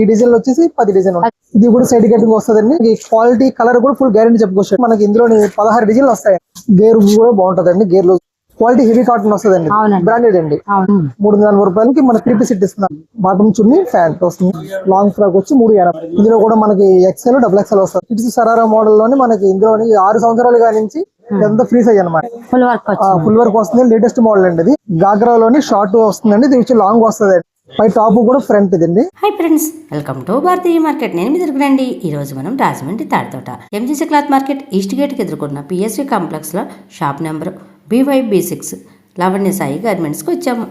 ఈ డిజైన్ వచ్చేసి పది డిజైన్ ఇది కూడా సైడ్ కటింగ్ వస్తుందండి. ఈ క్వాలిటీ కలర్ కూడా ఫుల్ గ్యారెంటీ చెప్పుకోవచ్చు. మనకి ఇందులోని పదహారు డిజైన్లు వస్తాయి. గేర్ కూడా బాగుంటదండి గేర్లో క్వాలిటీ హెవీ కాటన్ వస్తుందండి. బ్రాండెడ్ అండి. మూడు వందల నలభై రూపాయలకి మన త్రీ పీస్ సెట్ ఇస్తున్నాం. బాటమ్ చున్ని ప్యాంట్ వస్తుంది. లాంగ్ ఫ్రాక్ వచ్చి మూడు ఎనభై ఇందులో కూడా మనకి ఎక్సెల్ డబుల్ ఎక్సెల్ వస్తుంది. ఇట్స్ సరారా మోడల్లోని మనకి ఇందులోని ఆరు సంవత్సరాలు నుంచి ఎంత ఫ్రీ సైజ్ అనమాట ఫుల్ వర్క్ వచ్చింది ఫుల్ వర్క్ వస్తుంది. లేటెస్ట్ మోడల్ అండి ఇది. గాగ్రాలోని షార్ట్ వస్తుందండి. ఇది వచ్చి లాంగ్ వస్తుంది పై టాప్ కూడా ఫ్రంట్ ఇదండి hi friends welcome to Bharatiya market. నేను మీ తిరుగునండి ఈ రోజు మనం Rajahmundry Tadithota. MGC cloth market east గేట్కి ఎదుర్కొన్న పిఎస్వి కాంప్లెక్స్లో shop number BY B six Lavanya Sai గార్మెంట్స్కి వచ్చాము.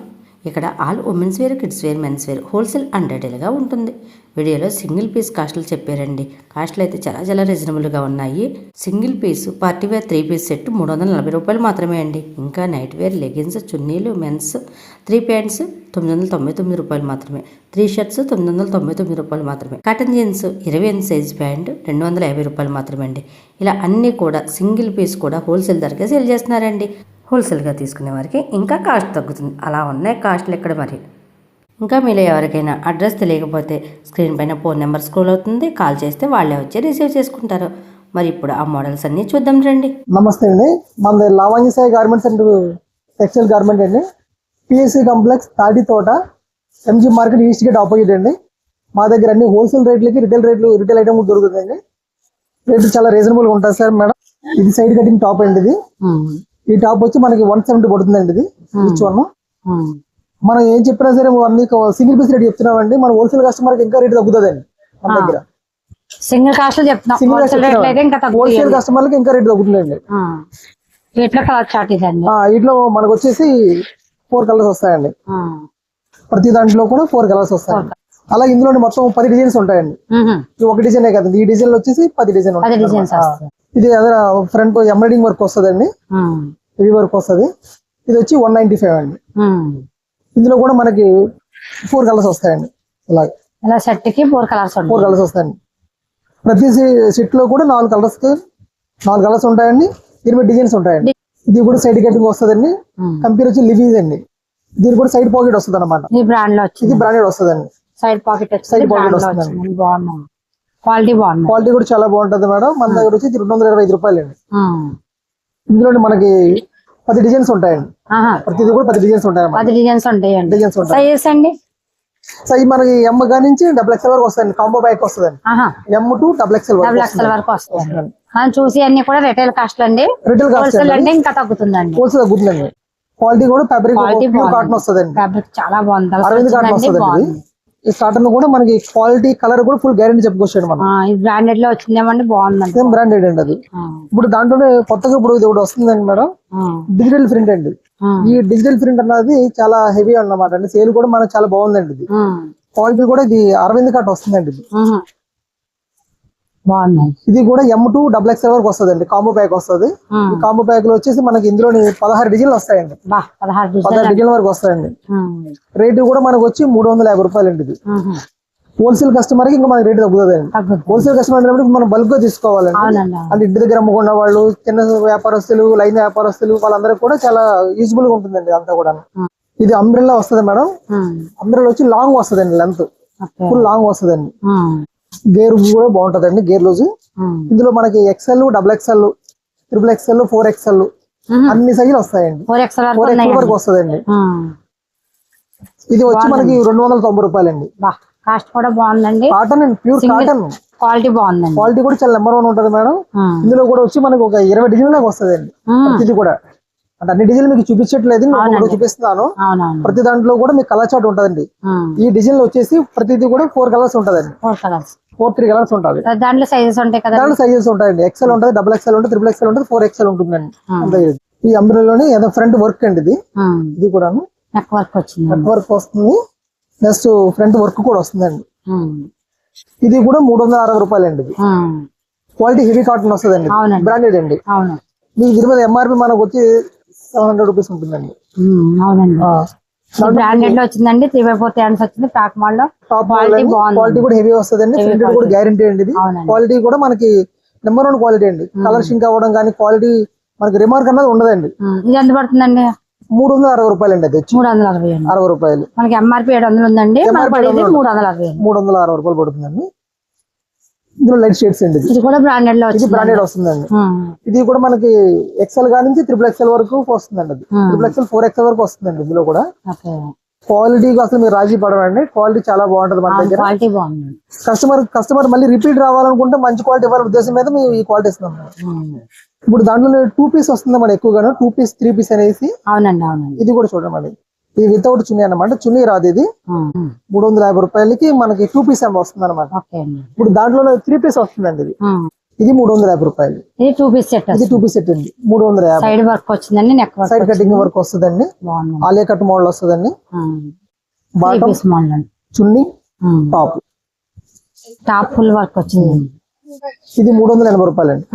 ఇక్కడ all women's wear kids wear men's wear wholesale and రిటైల్గా ఉంటుంది. వీడియోలో సింగిల్ పీస్ కాస్ట్లు చెప్పారండి. కాస్ట్లు అయితే చాలా చాలా రీజనబుల్గా ఉన్నాయి. Single piece party wear three piece set మూడు వందల నలభై రూపాయలు మాత్రమే అండి. ఇంకా నైట్ వేర్ లెగిన్స్ చున్నీలు మెన్స్ త్రీ ప్యాంట్స్ తొమ్మిది వందల తొంభై తొమ్మిది రూపాయలు మాత్రమే. త్రీ షర్ట్స్ తొమ్మిది వందల తొంభై తొమ్మిది రూపాయలు మాత్రమే. కాటన్ జీన్స్ ఇరవై ఎనిమిది సైజ్ ప్యాంట్ రెండు వందల యాభై రూపాయలు మాత్రమే అండి. ఇలా అన్నీ కూడా సింగిల్ పీస్ కూడా హోల్సేల్ ధరకే సేల్ చేస్తున్నారండి. హోల్సేల్గా తీసుకునే వారికి ఇంకా కాస్ట్ తగ్గుతుంది. అలా ఉన్నాయి కాస్ట్లు ఇక్కడ మరి? ఇంకా మీలో ఎవరికైనా అడ్రస్ తెలియకపోతే స్క్రీన్ పైన ఫోన్ నెంబర్ స్క్రోల్ అవుతుంది. కాల్ చేస్తే వాళ్ళే వచ్చి రిసీవ్ చేసుకుంటారు. మరి ఇప్పుడు ఆ మోడల్స్ అన్నీ చూద్దాం రండి. నమస్తే అండి. మన Lavangi Sai garments and textile garment అండి. PSC complex Tati Thota MG market east gate opposite అండి. మా దగ్గర అన్ని హోల్సేల్ రేట్లకి రిటైల్ రేట్లు రిటైల్ ఐటమ్ కూడా దొరుకుతుందండి రేట్లు చాలా రీజనబుల్గా ఉంటుంది సార్ మేడం. ఇది సైడ్ కటింగ్ టాప్ అండి ఇది. ఈ టాప్ వచ్చి మనకి వన్ సెవెంటీ పడుతుందండి ఇది ఈచ్ వన్ మనం ఏం చెప్పినా సరే మీకు సింగిల్ పీస్ రేట్ చెప్తున్నామండి. మన హోల్సేల్ కస్టమర్ ఇంకా రేట్ తగ్గుతుందండి మన దగ్గర. సింగిల్ కాస్ట్ హోల్సేల్ ఇంకా కస్టమర్లకి రేట్ తగ్గుతుందండి. వీటిలో మనకు వచ్చేసి ఫోర్ కలర్స్ వస్తాయండి. ప్రతి దాంట్లో కూడా ఫోర్ కలర్స్ వస్తాయి అలా ఇందులో మొత్తం పది డిజైన్స్ ఉంటాయండి. ఇది ఒక డిజైన్ కదండి ఈ డిజైన్ వచ్చేసి పది డిజైన్ ఇది ఫ్రంట్ ఎంబ్రాయిడింగ్ వర్క్ వస్తుందండి. హెవీ వర్క్ వస్తుంది. ఇది వచ్చి వన్ నైన్టీ ఫైవ్ అండి. ఇందులో కూడా మనకి ఫోర్ కలర్స్ వస్తాయండి. ఇలా ఇలా సెట్కి ఫోర్ కలర్స్ ఫోర్ కలర్స్ వస్తాయండి. ప్రతి సెట్లో కూడా నాలుగు కలర్స్ నాలుగు కలర్స్ ఉంటాయండి. ఇరవై డిజైన్స్ ఉంటాయండి. ఇది కూడా సైడ్ కటింగ్ వస్తుందండి. కంపెనీ వచ్చి లివీజ్ అండి. దీని కూడా సైడ్ పాకెట్ వస్తుంది అనమాట ఇది బ్రాండెడ్ వస్తుందండి. సైడ్ పాకెట్ బాగున్నాయి. క్వాలిటీ బాగుంది క్వాలిటీ కూడా చాలా బాగుంటది మేడం. మన దగ్గర వచ్చి రెండు వందల ఇరవై ఐదు రూపాయలు అండి ఇందులో మనకి పది డిజైన్స్ ఉంటాయండి. ప్రతిది కూడా పది డిజైన్స్ ఉంటాయి పది డిజైన్స్ ఉంటాయండి. డిజైన్స్ ఉంటాయి. అండి? మనకి ఎమ్గా నుంచి డబుల్ ఎక్స్ఎల్ వరకు వస్తాయండి. కాంబో బ్యాక్ వస్తుందండి. M to double XL double XL వరకు వస్తాయండి. మనం చూసి అన్ని కూడా రిటైల్ కాస్ట్ అండి రిటైల్ కాస్ట్ అంటే ఇంకా తగ్గుతుందండి. హోల్సేల్ తగ్గుతుందండి. క్వాలిటీ కూడా ఫ్యాబ్రిక్. కాటన్ వస్తుందండి. ఫ్యాబ్రిక్ చాలా బాగుంది. అరవింద్ కాటన్ బాగుంది. ఈ కాటన్ కూడా మనకి క్వాలిటీ కలర్ కూడా ఫుల్ గ్యారెంటీ చెప్పుకోవచ్చు మనం. బ్రాండెడ్లో వచ్చిందేమండి? బాగుందండి. సేమ్ బ్రాండెడ్ అండి అది. ఇప్పుడు దాంట్లోనే కొత్తగా ఇప్పుడు ఇది ఒకటి వస్తుందండి మేడం. డిజిటల్ ప్రింట్ అండి. ఈ డిజిటల్ ప్రింట్ అన్నది చాలా హెవీ అన్నమాట అండి. సేల్ కూడా మనకు చాలా బాగుందండి ఇది. క్వాలిటీ కూడా ఇది అరవింద్ కాట్ వస్తుందండి ఇది. ఇది కూడా ఎమ్ టు డబుల్ ఎక్స్ఎల్ వరకు వస్తుందండి. కాంబో ప్యాక్ వస్తుంది. కాంబో ప్యాక్లో వచ్చేసి మనకి ఇందులోని పదహారు డిజైన్లు వస్తాయండి. పదహారు డిజైన్ వరకు వస్తాయండి. రేటు కూడా మనకు వచ్చి మూడు వందల యాభై రూపాయలు అండి ఇది. హోల్సేల్ కస్టమర్కి ఇంకా మనకి రేటు తగ్గుతుందండి. తగ్గుతుంది. హోల్సేల్ కస్టమర్ అంటే మనం బల్క్గా తీసుకోవాలండి. అంటే ఇంటి దగ్గర అమ్ముకున్న వాళ్ళు చిన్న వ్యాపారస్తులు లైన్ వ్యాపారస్తులు వాళ్ళందరికీ కూడా చాలా యూజ్ఫుల్గా ఉంటుందండి అంతా కూడా. ఇది అంబ్రెల్లా వస్తుంది మేడం. అంబ్రెల్లా వచ్చి లాంగ్ వస్తుందండి లెంత్. ఫుల్ లాంగ్ వస్తుందండి. ఆ, గేర్ కూడా బాగుంటదండి గేర్ లూజ్. ఇందులో మనకి XL double XL triple XL four XL ఆహా. అన్ని సైజులు వస్తాయండి. ఫోర్ ఎక్స్ఎల్ వరకు వస్తుందండి. ఇది వచ్చి మనకి రెండు వందల తొంభై రూపాయలండి. బా కాస్ట్ కూడా బాగుందండి. కాటన్ అండి ప్యూర్ కాటన్ క్వాలిటీ బాగుందండి. క్వాలిటీ కూడా చాలా నెంబర్ వన్ ఉంటది మేడం. ఇందులో కూడా వచ్చి మనకి ఒక ఇరవై డిజైన్ దాకా వస్తుందండి. ప్రతిది కూడా. అంటే అన్ని డిజైన్లు మీకు చూపించట్లేదు చూపిస్తున్నాను. ప్రతి దాంట్లో కూడా మీకు కలర్ చార్ట్ ఉంటదండి. ఈ డిజైన్ వచ్చేసి ప్రతిది కూడా ఫోర్ కలర్స్ ఉంటదండి. Four colours four three colours ఉంటుంది. దాంట్లో సైజెస్ ఉంటాయి కదా దాంట్లో సైజెస్ ఉంటాయండి. ఎక్సెల్ ఉంటుంది డబుల్ ఎక్సెల్ ఉంటుంది ట్రిపుల్ ఎక్సెల్ ఉంటుంది ఫోర్ ఎక్సెల్ ఉంటుందండి. ఇది. ఈ అంబ్రెల్లోని ఏదో ఫ్రంట్ వర్క్ అండి ఇది. ఇది కూడాను నెక్ వర్క్ వచ్చింది ఫ్రంట్ వర్క్ వస్తుంది. నెక్స్ట్ ఫ్రంట్ వర్క్ కూడా వస్తుందండి. ఇది కూడా మూడు వందల అరవై రూపాయలు అండి ఇది క్వాలిటీ హెవీ కాటన్ వస్తుందండి. బ్రాండెడ్ అండి. మీకు దీని మీద ఎంఆర్పి మనకు వచ్చి సెవెన్ హండ్రెడ్ రూపీస్ ఉంటుందండి అవునండి. బ్రాండెడ్లో వచ్చిందండి? త్రీ బై ఫోర్ హ్యాండ్స్ వచ్చింది. ప్యాక్ మాల్లో. టాప్ క్వాలిటీ క్వాలిటీ కూడా హెవీ వస్తుందండి. Heavy ప్రింటెడ్ కూడా గ్యారంటీ అండి ఇది. క్వాలిటీ కూడా మనకి నెంబర్ వన్ క్వాలిటీ అండి. కలర్ షింక్ అవ్వడం కానీ క్వాలిటీ మనకి రిమార్క్ అన్నది ఉండదండి. ఉమ్, ఇది ఎంత పడుతుందండి? మూడు వందల అరవై రూపాయలు అండి అది మూడు వందల అరవై అండి. అరవై రూపాయలు. మనకి ఎంఆర్పి ఏడు వందలు ఉందండి. మనకి MRP పడేది 700. మూడు వందల అరవై అండి. మూడు వందల అరవై రూపాయలు పడుతుందండి. ఇందులో లైట్ షేడ్స్ అండి ఇది. కూడా బ్రాండెడ్లో ఇది వచ్చింది బ్రాండెడ్ వస్తుందండి. ఇది కూడా మనకి ఎక్సెల్గా నుంచి త్రిపుల్ ఎక్సెల్ వరకు వస్తుందండి అది. త్రిపుల్ ఎక్సెల్ ఫోర్ ఎక్సెల్ వరకు వస్తుందండి ఇందులో కూడా. క్వాలిటీ అసలు మీరు రాజీ పడవండి క్వాలిటీ చాలా బాగుంటది మన దగ్గర. క్వాలిటీ బాగుంది. కస్టమర్ కస్టమర్ మళ్ళీ రిపీట్ రావాలనుకుంటే మంచి క్వాలిటీ ఇవ్వాలనే ఉద్దేశం మీద మేము ఈ క్వాలిటీ ఇస్తున్నాం. ఇప్పుడు దాంట్లో టూ పీస్ వస్తుంది మన ఎక్కువగాను. టూ పీస్ త్రీ పీస్ అనేసి. అవునండి అవునండి. ఇది కూడా చూడండి ఇది వితౌట్ చున్నీ అన్నమాట. చున్నీ రాదు ఇది. మూడు వందల యాభై రూపాయలకి మనకి టూ పీస్ ఏమో వస్తుంది అనమాట అండి. ఇప్పుడు దాంట్లో త్రీ పీస్ వస్తుందండి ఇది. ఇది మూడు వందల యాభై రూపాయలు. ఇది టూ పీస్ సెట్ ఇది టూ పీస్ సెట్ అండి మూడు వందల యాభై. సైడ్ వర్క్ వచ్చిందండి నెక్ సైడ్ కటింగ్ వర్క్ వస్తుందండి. ఆలియా కట్ మోడల్ వస్తుందండి. బాటమ్ అండి. Chunni. Top top full work వచ్చింది. ఇది మూడు వందల ఎనభై రూపాయలు అండి.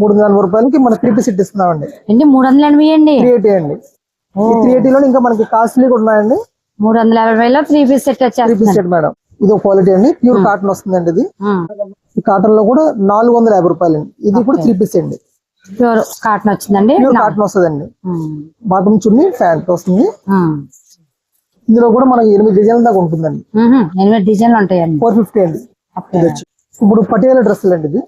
మూడు వందల ఎనభై రూపాయలకి మన త్రీ పీస్ సెట్ ఇస్తున్నామండి. ఏంటి మూడు వందల ఎనభై అండి? త్రీ ఎయిటీ అండి. త్రీ ఎయిటీలో ఇంకా మనకి కాస్ట్లీ కూడా ఉన్నాయండి. మూడు వందల యాభైలో three piece set three piece set madam ఇది క్వాలిటీ అండి. ప్యూర్ కాటన్ వస్తుందండి ఇది. కాటన్లో కూడా నాలుగు వందల యాభై రూపాయలు అండి ఇది కూడా త్రీ పీస్ అండి. ప్యూర్ కాటన్ వచ్చిందండి. ప్యూర్ కాటన్ వస్తుందండి. బాటమ్ చున్నీ ప్యాంట్ వస్తుంది. ఇందులో కూడా మనకి ఎనిమిది డిజైన్ల దాకా ఉంటుందండి. ఎనిమిది డిజైన్లు ఉంటాయండి. ఫోర్ ఫిఫ్టీ అండి. ఇప్పుడు పటియాల డ్రెస్సులు అండి ఇది.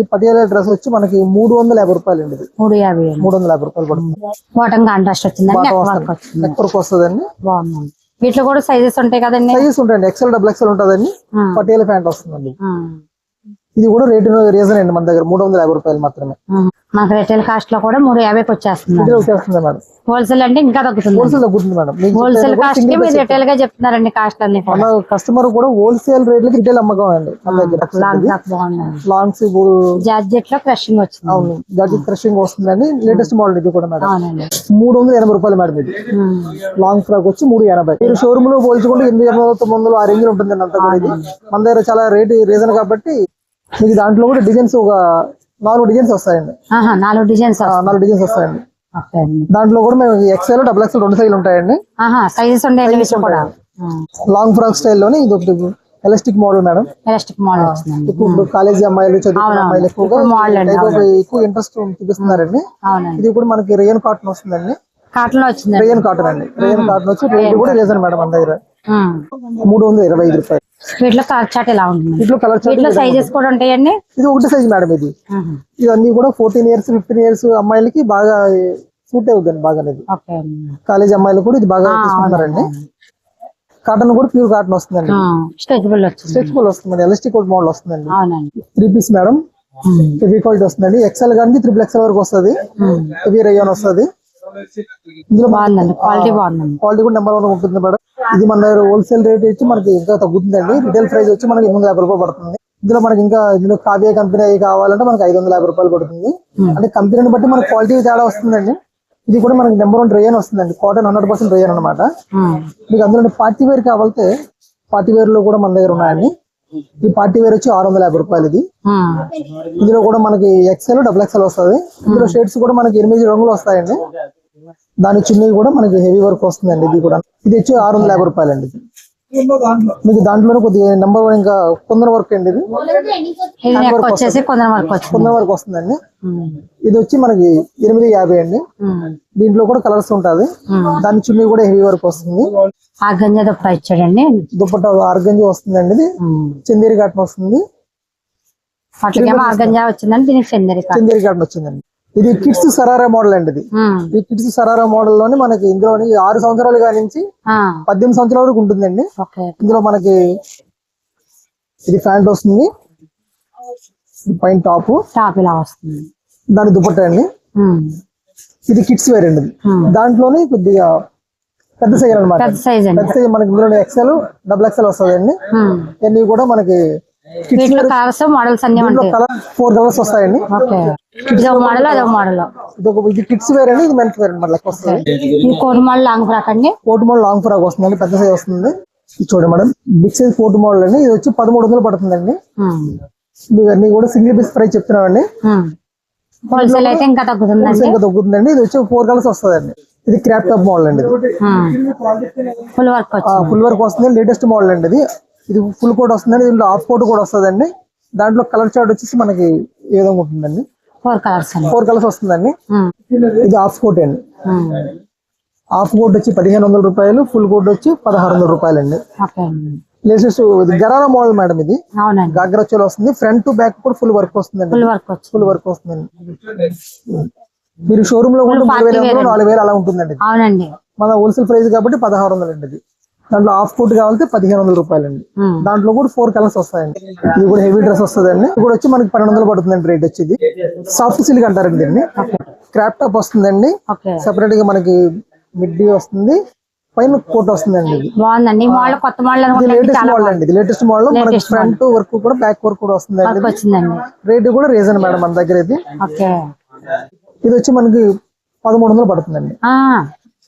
ఈ పటియాల డ్రెస్ వచ్చి మనకి మూడు వందల యాభై రూపాయలు అండి ఇది. మూడు యాభై మూడు వందల యాభై రూపాయలు పడుతుంది. బాటం కాంట్రాస్ట్ వచ్చిందండి నెక్ బాటమ్ వర్క్ వస్తుంది. వచ్చింది? నెక్ వర్క్ వస్తుందండి. బాగుందండి. వీటిలో కూడా సైజెస్ ఉంటాయి కదండి? సైజెస్ ఉంటాయండి. ఎక్సెల్ డబుల్ ఎక్సెల్ ఉంటుందండి. పటియాల ప్యాంట్ వస్తుందండి. ఇది కూడా రేటు రీజన్ అండి మన దగ్గర మూడు వందల యాభై రూపాయలు మాత్రమే. మనకు రిటైల్ కాస్ట్లో కూడా మూడు యాభైకి వచ్చేస్తుంది వచ్చేస్తుంది మేడం. హోల్సేల్ అంటే ఇంకా తగ్గుతుంది. హోల్సేల్ తగ్గుతుంది మేడం. మీకు హోల్సేల్ కాస్ట్ మీరు రిటైల్గా చెప్తున్నారండి కాస్ట్ అన్ని మన కస్టమర్ కూడా హోల్సేల్ రేట్లకి రిటైల్ అమ్మకం అండి. మన దగ్గర. లాంగ్స్ ఇప్పుడు జార్జెట్లో క్రషింగ్ వచ్చింది. అవును గడ్డి క్రషింగ్ వస్తుందండి. లేటెస్ట్ మోడల్ ఇది కూడా మేడం. మూడు వందల ఎనభై రూపాయలు మేడం ఇది. లాంగ్ ఫ్రాక్ వచ్చి మూడు ఎనభై. మీరు షోరూమ్లో పోల్చుకుంటే ఎనిమిది వందల తొమ్మిది వందలు ఆ రేంజ్లో ఉంటుంది అంతా కూడా ఇది. మన దగ్గర చాలా రేట్ రీజన్ కాబట్టి మీకు దాంట్లో కూడా డిజైన్స్ ఒక నాలుగు డిజైన్స్ వస్తాయండి. నాలుగు డిజైన్స్ నాలుగు డిజైన్స్ వస్తాయండి. దాంట్లో కూడా మేము ఎక్స్ఎల్ డబుల్ ఎక్స్ఎల్ రెండు సైజులు ఉంటాయండి. సైజెస్ లాంగ్ ఫ్రాక్ స్టైల్లోనే ఇది ఒకటి elastic model madam elastic model ఇప్పుడు కాలేజీ అమ్మాయిలు చదువుకున్న. అమ్మాయిలు ఎక్కువగా ఎక్కువ ఇంట్రెస్ట్ చూపిస్తున్నారండి. ఇది కూడా మనకి రేయన్ కాటన్ వస్తుందండి. కాటన్లో వచ్చిందండి. రేయన్ కాటన్ అండి. రేయన్ కాటన్ వచ్చి రేట్ కూడా రీజన్ మేడం మన దగ్గర. మూడు వందల ఇరవై ఐదు రూపాయలు. వీటిలో కలర్ చాట్ ఎలా ఉంటుంది? వీటిలో కలర్ వీటిలో సైజెస్ కూడా ఉంటాయండి? ఇది ఒకటి సైజ్ మేడం ఇది. ఇవన్నీ కూడా ఫోర్టీన్ ఇయర్స్ ఫిఫ్టీన్ ఇయర్స్ అమ్మాయిలకి బాగా సూట్ అవుతుంది బాగా అనేది. కాలేజ్ అమ్మాయిలు కూడా ఇది బాగా తీసుకుంటారండి కాటన్ కూడా ప్యూర్ కాటన్ వస్తుందండి. స్ట్రెచబుల్ స్ట్రెచ్బుల్ వస్తుందండి. ఎలాస్టిక్ మోడల్ వస్తుందండి. Three piece madam. Heavy quality వస్తుందండి. ఎక్సెల్ కానీ త్రిపుల్ ఎక్సెల్ వరకు వస్తుంది. హెవీ రేయాన్ వస్తుంది. ఇందులో బాగుందండి. క్వాలిటీ బాగుందండి. క్వాలిటీ కూడా నెంబర్ వన్ ఉంటుంది మేడం ఇది మన దగ్గర హోల్సేల్ రేట్ వచ్చి మనకి ఇంకా తగ్గుతుందండి. రిటైల్ ప్రైస్ వచ్చి మనకి ఎనిమిది యాభై రూపాయలు పడుతుంది. ఇందులో మనకి ఇంకా ఇందులో కావ్య కంపెనీ అవి కావాలంటే మనకి ఐదు వందల యాభై రూపాయలు పడుతుంది. అంటే కంపెనీని బట్టి మనకి క్వాలిటీ తేడా వస్తుందండి. ఇది కూడా మనకి నెంబర్ వన్ రేయన్ వస్తుందండి. కాటన్ హండ్రెడ్ పర్సెంట్ రేయన్ అనమాట. మీకు అందులో పార్టీ వేర్ కావాలంటే పార్టీ వేర్లో కూడా మన దగ్గర ఉన్నాయండి. ఈ పార్టీ వేర్ వచ్చి ఆరు వందల యాభై రూపాయలు ఇది. ఉమ్. ఇందులో కూడా మనకి ఎక్సెల్ డబుల్ ఎక్సెల్ వస్తుంది. ఇందులో షేడ్స్ కూడా మనకి ఎనిమిది రంగులు వస్తాయండి. దాని చిన్నవి కూడా మనకి హెవీ వర్క్ వస్తుందండి ఇది కూడా. ఇది వచ్చి ఆరు వందల యాభై రూపాయలు అండి మీకు దాంట్లోనే కొద్దిగా నెంబర్ వన్ ఇంకా కొందరు వర్క్ అండి ఇది. కొందరు వరకు వస్తుందండి. ఉమ్. ఇది వచ్చి మనకి ఎనిమిది యాభై అండి. ఉమ్. దీంట్లో కూడా కలర్స్ ఉంటుంది. దాని చున్నీ కూడా హెవీ వర్క్ వస్తుంది. ఆ గంజ దుప్ప ఇచ్చాడండి. దుప్పట్టా ఆర్గంజి వస్తుందండి ఇది. చందేరి కాటన్ వస్తుంది. వాటికేమో ఆ గంజా వచ్చిందండి దీనికి చందరి చందేరి కాటన్ వచ్చిందండి. ఇది కిడ్స్ సరారా మోడల్ అండి ఇది. ఈ కిడ్స్ సరారా మోడల్లోని మనకి ఇందులోని ఆరు సంవత్సరాలు నుంచి పద్దెనిమిది సంవత్సరాల వరకు ఉంటుందండి. ఇందులో మనకి ఇది ప్యాంట్ వస్తుంది. పైన టాప్. టాప్ ఇలా వస్తుంది. దాని దుపట్టా అండి. ఇది కిడ్స్ వేర్ అండి. దాంట్లోనే కొద్దిగా పెద్ద సైజ్ అనమాట పెద్ద సైజ్ మనకి ఇందులో ఎక్సెల్ డబుల్ ఎక్సెల్ వస్తుంది అండి. ఇవన్నీ కూడా మనకి వీటిలో మోడల్స్ అన్ని ఉంటాయి ఫోర్ కలర్స్ వస్తాయండి. ఓకే. ఇదో మోడల్ అదో మోడల్ ఇది ఒక ఇది కిడ్స్ వేర్ అండి ఇది మెన్స్ వేర్ వస్తుంది. మోడల్ లాంగ్ ఫ్రాక్ అండి? కోట్ మోడల్ లాంగ్ ఫ్రాక్ వస్తుందండి పెద్ద సైజ్ వస్తుంది. చూడండి madam big size coat model అండి. ఇది వచ్చి పదమూడు వందలు పడుతుందండి. అన్ని కూడా సింగిల్ పీస్ ప్రైస్ చెప్తున్నామండి. హోల్సేల్ అయితే ఇంకా తగ్గుతుందండి? ఇంకా తగ్గుతుందండి. ఇది వచ్చి ఫోర్ కలర్స్ వస్తుందండి. ఇది క్రాప్ టాప్ మోడల్ అండి ఫుల్ వర్క్ ఫుల్ వర్క్ వస్తుంది. లేటెస్ట్ మోడల్ అండి ఇది. ఇది ఫుల్ కోట్ వస్తుందండి. దీంట్లో హాఫ్ కోట్ కూడా వస్తుందండి. దాంట్లో కలర్ చార్ట్ వచ్చేసి మనకి ఏ విధంగా ఉంటుందండి? ఫోర్ కలర్స్ ఫోర్ కలర్స్ వస్తుందండి. ఉమ్. ఇది హాఫ్ కోట్ అండి. హాఫ్ కోట్ వచ్చి పదిహేను వందల రూపాయలు ఫుల్ కోట్ వచ్చి పదహారు వందల రూపాయలు అండి అండి లేటెస్ట్ గరారా మోడల్ మేడం ఇది. గాగ్రా చోలు వస్తుంది. ఫ్రంట్ టు బ్యాక్ కూడా ఫుల్ వర్క్ వస్తుందండి. ఫుల్ వర్క్ వచ్చి ఫుల్ వర్క్ వస్తుందండి. మీరు షోరూమ్లో కూడా మూడు వేల నాలుగు వేలు అలా ఉంటుందండి ఇది. మన హోల్సేల్ ప్రైస్ కాబట్టి పదహారు వందలు అండి ఇది. దాంట్లో హాఫ్ కోట్ కావాలంటే పదిహేను వందల రూపాయలు అండి ఉమ్. దాంట్లో కూడా ఫోర్ కలర్స్ వస్తాయండి. ఇది కూడా హెవీ డ్రెస్ వస్తుందండి. ఇది కూడా వచ్చి మనకి పన్నెండు వందలు పడుతుందండి రేట్ వచ్చి ఇది. సాఫ్ట్ సిల్క్ అంటారండి దీన్ని. క్రాప్ టాప్ వస్తుందండి. సెపరేట్గా మనకి మిడ్డీ వస్తుంది. పైన కోట్ వస్తుందండి బాగుందండి. మోడల్ కొత్త మోడల్ లేటెస్ట్ మోడల్ అండి. Latest model. మనకి ఫ్రంట్ వర్క్ కూడా బ్యాక్ వర్క్ కూడా వస్తుందండి రేట్ కూడా రీజన్ మేడం మన దగ్గర ఇది. ఇది వచ్చి మనకి పదమూడు వందలు పడుతుందండి.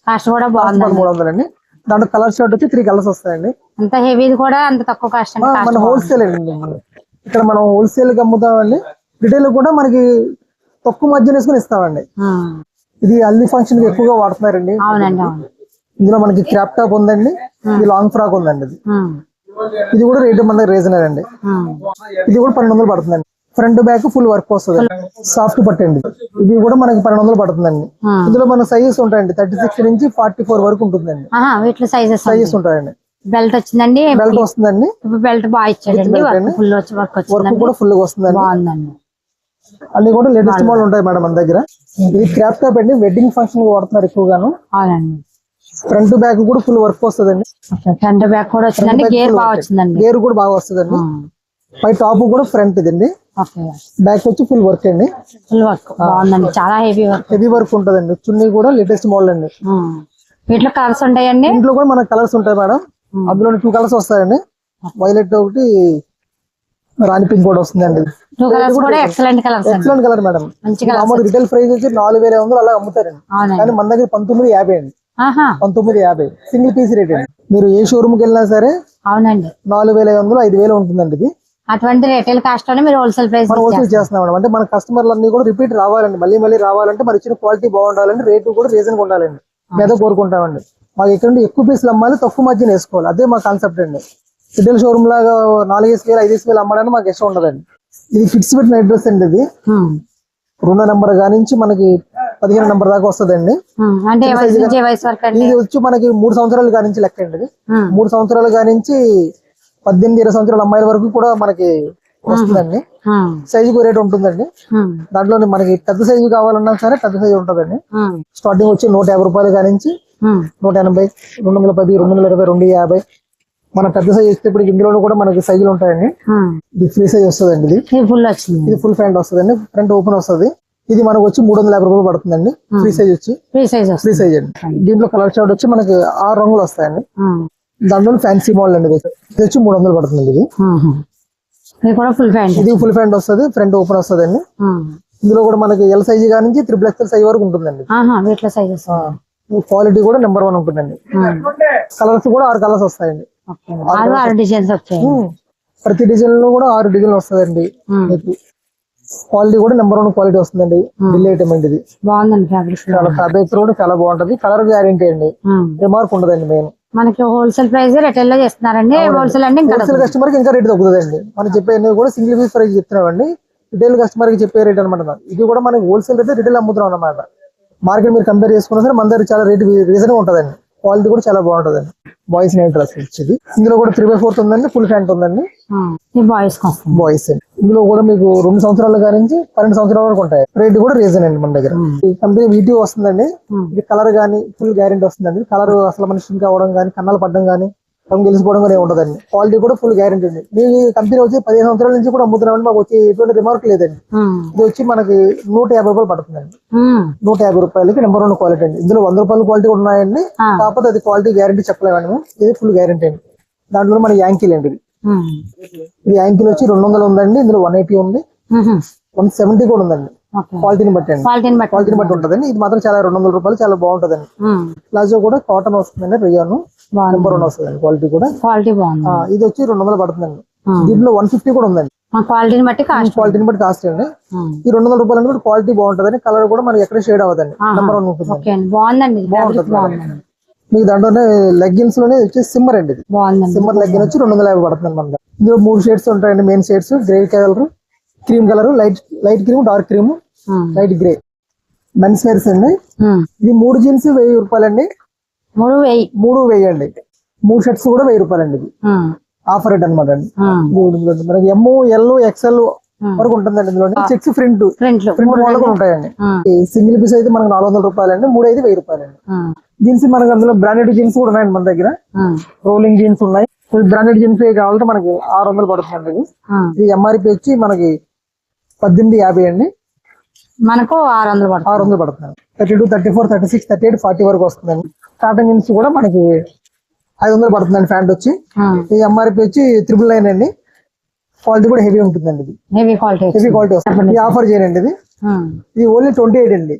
కాస్ట్ కూడా బాగుందండి. పదమూడు వందలు అండి దాంట్లో కలర్ షర్ట్ వచ్చి త్రీ కలర్స్ వస్తాయండి. అంత హెవీది కూడా అంత తక్కువ కాస్ట్ మన హోల్సేల్ అండి ఇక్కడ మనం హోల్సేల్ అమ్ముతామండి. రిటైల్ కూడా మనకి తక్కువ మధ్యన వేసుకుని ఇస్తామండి. ఇది హల్దీ ఫంక్షన్ ఎక్కువగా వాడుతున్నారండి. అవునండి ఇందులో మనకి క్రాప్ టాప్ ఉందండి. ఇది లాంగ్ ఫ్రాక్ ఉందండి ఇది. ఇది కూడా రేట్ మన దగ్గర రీజనర్ అండి. ఇది కూడా పన్నెండు వందలు పడుతుందండి. ఫ్రంట్ బ్యాక్ ఫుల్ వర్క్ వస్తుంది. సాఫ్ట్ పట్టండి ఇది కూడా మనకి పన్నెండు వందలు పడుతుందండి. ఇందులో మన సైజెస్ ఉంటాయండి. థర్టీ సిక్స్ నుంచి ఫార్టీ ఫోర్ వరకు ఉంటుందండి. వీటిలో సైజెస్ సైజెస్ ఉంటాయండి. బెల్ట్ వచ్చిందండి బెల్ట్ వస్తుందండి. బెల్ట్ బాగా ఇచ్చాడండి. ఫుల్ వర్క్ కూడా ఫుల్గా వస్తుందండి. బాగుందండి. అన్ని కూడా లేటెస్ట్ మోడల్ ఉంటాయి మేడం మన దగ్గర. ఇది క్రాప్ టాప్ అండి. వెడ్డింగ్ ఫంక్షన్ వాడుతున్నారు ఎక్కువగాను. అవునండి. ఫ్రంట్ బ్యాక్ కూడా ఫుల్ వర్క్ వస్తుందండి. ఫ్రంట్ బ్యాక్ కూడా వచ్చిందండి. గేర్ బాగా వచ్చిందండి. గేర్ కూడా బాగా వస్తుందండి. పై టాప్ కూడా ఫ్రంట్ ఇదండి బ్యాక్ వచ్చి ఫుల్ వర్క్ అండి. ఫుల్ వర్క్ బాగుందండి. చాలా హెవీ వర్క్ హెవీ వర్క్ ఉంటుందండి. చున్నీ కూడా లేటెస్ట్ మోడల్ అండి. వీటిలో కలర్స్ ఉంటాయండి? ఇంట్లో కూడా మనకు కలర్స్ ఉంటాయి మేడం. అందులో టూ కలర్స్ వస్తాయండి. వైలెట్ ఒకటి రాణి పింక్ కూడా వస్తుందండి. కూడా ఎక్సలెంట్ కలర్స్ అండి. Excellent colour madam. మామూలు రిటైల్ ప్రైస్ వచ్చి నాలుగు వేల వందలు అలా అమ్ముతారండి. కానీ మన దగ్గర పంతొమ్మిది యాభై అండి. పంతొమ్మిది యాభై. సింగిల్ పీస్ రేట్ అండి. మీరు ఏ షోరూమ్కి వెళ్ళినా సరే అవునండి. నాలుగు వేల ఐదు వందలు ఐదు వేలు ఉంటుందండి ఇది. అటువంటి రిటైల్ కాస్ట్లోనే మీరు హోల్సేల్ ప్రైస్ హోల్సేల్ చేస్తున్నాం మేడం అంటే మన కస్టమర్లు అన్ని కూడా రిపీట్ రావాలండి. మళ్ళీ మళ్ళీ రావాలంటే మరి ఇచ్చిన క్వాలిటీ బాగుండాలండి రేటు కూడా రీజన్ ఉండాలండి. మీద కోరుకుంటామండి. మాకు ఇక్కడ నుండి ఎక్కువ పీసులు అమ్మాలి తక్కువ మధ్యన వేసుకోవాలి. అదే మా కాన్సెప్ట్ అండి. రిటైల్ షోరూమ్ లాగా నాలుగేసి వేలు ఐదేసి వేలు అమ్మడానికి మాకు ఇష్టం ఉండదండి. ఇది కిడ్స్ పెట్టిన అడ్రస్ అండి ఇది. రెండో నెంబర్ కానించి మనకి పదిహేను నెంబర్ దాకా వస్తుందండి. నుంచి ఇది వచ్చి మనకి మూడు సంవత్సరాల కానించి లెక్క అండి. మూడు సంవత్సరాల కానించి పద్దెనిమిది ఇరవై సంవత్సరాల అమ్మాయిల వరకు కూడా మనకి వస్తుందండి. సైజు రేట్ ఉంటుందండి. దాంట్లో మనకి పెద్ద సైజు కావాలన్నా సరే పెద్ద సైజు ఉంటుందండి. స్టార్టింగ్ వచ్చి నూట యాభై రూపాయలు కానించి. నూట ఎనభై రెండు వందల పది రెండు వందల ఇరవై రెండు యాభై. మన పెద్ద సైజ్ ఇస్తే ఇప్పుడు ఇందులో కూడా మనకి సైజులు ఉంటాయండి. ఇది ఫ్రీ సైజ్ వస్తుందండి ఇది. ఇది ఫుల్ ఇది ఫుల్ ప్యాంట్ వస్తుందండి. ఫ్రంట్ ఓపెన్ వస్తుంది. ఇది మనకు వచ్చి మూడు వందల యాభై రూపాయలు పడుతుందండి. ఫ్రీ సైజ్ వచ్చి. ఫ్రీ సైజ్ ఫ్రీ సైజ్ అండి. దీంట్లో కలర్ షార్ట్ వచ్చి మనకి ఆరు రంగులు వస్తాయండి. దాంట్లో ఫ్యాన్సీ మోడల్ అండి ఇది. వచ్చి మూడు వందలు పడుతుంది ఇది. ఇది కూడా ఫుల్ ప్యాంట్ ఇది ఫుల్ ప్యాంట్ వస్తుంది ఫ్రంట్ ఓపెన్ వస్తుంది అండి. ఇందులో కూడా మనకి ఎల్ సైజ్ నుంచి త్రిబుల్ ఎక్స్ఎల్ సైజ్ వరకు ఉంటుందండి. ఆహా వీటిలో సైజెస్ క్వాలిటీ కూడా నెంబర్ వన్ ఉంటుందండి. కలర్స్ కూడా ఆరు కలర్స్ వస్తాయండి. ఆరు డిజైన్స్. ప్రతి డిజైన్లో కూడా ఆరు డిజైన్ వస్తుందండి. మీకు క్వాలిటీ కూడా నెంబర్ వన్ క్వాలిటీ వస్తుందండి. ఢిల్లీ ఐటమ్ అండి ఇది. బాగుందండి ఫ్యాబ్రిక్ చాలా ఫ్యాబ్రిక్ కూడా చాలా బాగుంటది. కలర్ గ్యారంటీ అండి. రిమార్క్ ఉండదండి మెయిన్ మనకి హోల్సేల్ ప్రైస్ రిటైల్లో చేస్తున్నారండి. హోల్సేల్ ఇంకా హోల్సేల్ కస్టమర్కి ఇంకా రేట్ తగ్గుతుందండి. మనం చెప్పే అన్ని కూడా సింగిల్ పీస్ ప్రైస్ చెప్తున్నామండి. రిటైల్ కస్టమర్కి చెప్పే రేట్ అనమాట ఇది కూడా మనకి హోల్సేల్ రేట్ రిటైల్ అమ్ముతున్నాం అన్నమాట మార్కెట్ మీరు కంపేర్ చేసుకున్నా సరే మన దగ్గర చాలా రేట్ రీజన్ ఉంటుందండి. క్వాలిటీ కూడా చాలా బాగుంటుందండి. బాయ్స్ నైట్ డ్రెస్ వచ్చేది ఇందులో కూడా త్రీ బై ఫోర్త్ ఉందండి. ఫుల్ ప్యాంట్ ఉందండి. బాయ్స్ బాయ్స్ అండి. ఇందులో కూడా మీకు రెండు సంవత్సరాల కాడి నుంచి పన్నెండు సంవత్సరాల వరకు ఉంటాయి రేట్ కూడా రీజన్ అండి మన దగ్గర ఈ కంపెనీ వీటివ్ వస్తుందండి. ఇది కలర్ గానీ ఫుల్ గ్యారెంటీ వస్తుందండి కలర్ అసలు మన షింక్ అవ్వడం కానీ కన్నాలు పడడం కానీ రంగు గెలిచిపోవడం కానీ ఉండదండి క్వాలిటీ కూడా ఫుల్ గ్యారెంటీ అండి మీ కంపెనీ వచ్చి పదిహేను సంవత్సరాల నుంచి కూడా అమ్ముతున్నామండి మాకు వచ్చి ఎటువంటి రిమార్క్ లేదండి. ఇది వచ్చి మనకి నూట యాభై రూపాయలు పడుతుందండి. నూట యాభై రూపాయలకి నెంబర్ వన్ క్వాలిటీ అండి ఇందులో వంద రూపాయల క్వాలిటీ కూడా ఉన్నాయండి. కాకపోతే అది క్వాలిటీ గ్యారెంటీ చెప్పలేమండి మేము. ఇది ఫుల్ గ్యారెంటీ అండి దాంట్లో మన యాంకిల్ అండి ఇది. ఇది యాంకిల్ వచ్చి రెండు వందలు ఉందండి ఇందులో వన్ ఎయిటీ ఉంది. వన్ సెవెంటీ కూడా ఉందండి. క్వాలిటీని బట్టి అండి. క్వాలిటీని బట్టి ఉంటుందండి. ఇది మాత్రం చాలా రెండు వందల రూపాయలు చాలా బాగుంటుందండి. ప్లాజో కూడా కాటన్ వస్తుందండి రియాను. నెంబర్ వన్ వస్తుందండి క్వాలిటీ కూడా. క్వాలిటీ బాగుంది. ఇది వచ్చి రెండు వందలు పడుతుందండి. దీంట్లో వన్ ఫిఫ్టీ కూడా ఉందండి. క్వాలిటీని బట్టి కాస్ట్ క్వాలిటీని బట్టి కాస్ట్ అండి. ఈ రెండు వందల రూపాయలు కూడా క్వాలిటీ బాగుంటుందండి. కలర్ కూడా మనకి ఎక్కడ షేడ్ అవ్వదండి. నెంబర్ వన్ ఉంటుంది. బాగుందండి. బాగుంటుంది. మీకు దాంట్లోనే లెగ్గిన్స్లోనే వచ్చి సిమ్మర్ అండి ఇది. సిమ్మర్ లెగ్గిన్ వచ్చి రెండు వందల యాభై పడుతుంది దగ్గర. ఇందులో మూడు షేడ్స్ ఉంటాయండి main shades grey colour cream colour light light cream dark cream. Light grey mens wears అండి. ఇది మూడు జీన్స్ వెయ్యి రూపాయలండి. మూడు వెయ్యి. మూడు వేయండి మూడు షర్ట్స్ కూడా వెయ్యి రూపాయలండి ఇది. ఆఫర్ రేట్ అనమాట అండి. మనకి ఎమ్ ఎల్ ఎక్స్ఎల్ వరకు ఉంటుందండి ఇందులో చెక్స్ ప్రింట్ ప్రింట్లు ప్రింట్ మోడల్ కూడా ఉంటాయండి. సింగిల్ పీస్ అయితే మనకు నాలుగు వందల రూపాయలండి. మూడు అయితే వెయ్యి రూపాయలండి. ఉమ్, జీన్స్ మనకు అందులో బ్రాండెడ్ జీన్స్ కూడా ఉన్నాయండి మన దగ్గర. రోలింగ్ జీన్స్ ఉన్నాయి. బ్రాండెడ్ జీన్స్ కావాలంటే మనకి ఆరు వందలు పడుతుందండి ఇది. ఎంఆర్పి వచ్చి మనకి పద్దెనిమిది యాభై అండి. మనకు ఆరు వందలు పడుతుంది. ఆరు వందలు పడుతుంది. Thirty two thirty four thirty six thirty eight forty వరకు వస్తుందండి. కాటన్ జీన్స్ కూడా మనకి ఐదు వందలు పడుతుందండి ప్యాంట్ వచ్చి. ఈ ఎంఆర్పి వచ్చి త్రిబుల్ నైన్ అండి. క్వాలిటీ కూడా హెవీ ఉంటుందండి ఇది. హెవీ క్వాలిటీ హెవీ క్వాలిటీ వస్తుంది. ఆఫర్ చేయండి ఇది. ఇది ఓన్లీ ట్వంటీ ఎయిట్ అండి.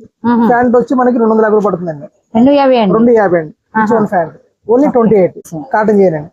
ప్యాంట్ వచ్చి మనకి రెండు వందల యాభై పడుతుందండి. రెండు యాభై అండి? రెండు యాభై అండి. Pant? Only twenty eight cotton చేయనండి.